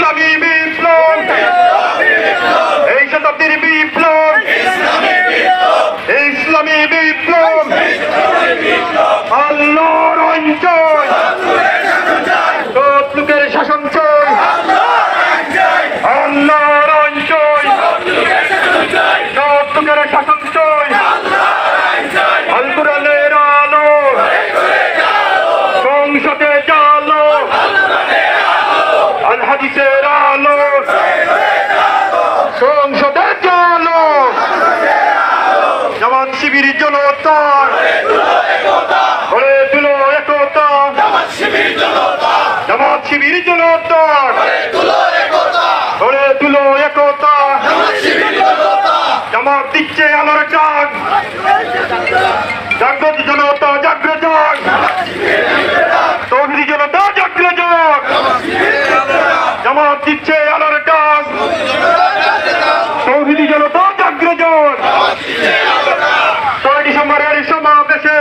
ইসলামী বিপ্লব। এই শতাব্দীর বিপ্লব। ইসলামী বিপ্লব। আল্লাহর অঞ্চল। সব লোকের শাসন চল। আল্লাহর অঞ্চল। সব লোকের শাসন চল। আলকুরানের আলো। সংসদে জালো আল হাদিসের শিবির জনতা। গড়ে তুলো একতা। জামাত শিবির জনতা। গড়ে তুলো একতা। জামাত দিচ্ছে আলোর চাক জাগ্রত জনতা জাগ্র জাগ তৌহিদি জনতা জাগ্র জাগ জামাত দিচ্ছে সমাবেশে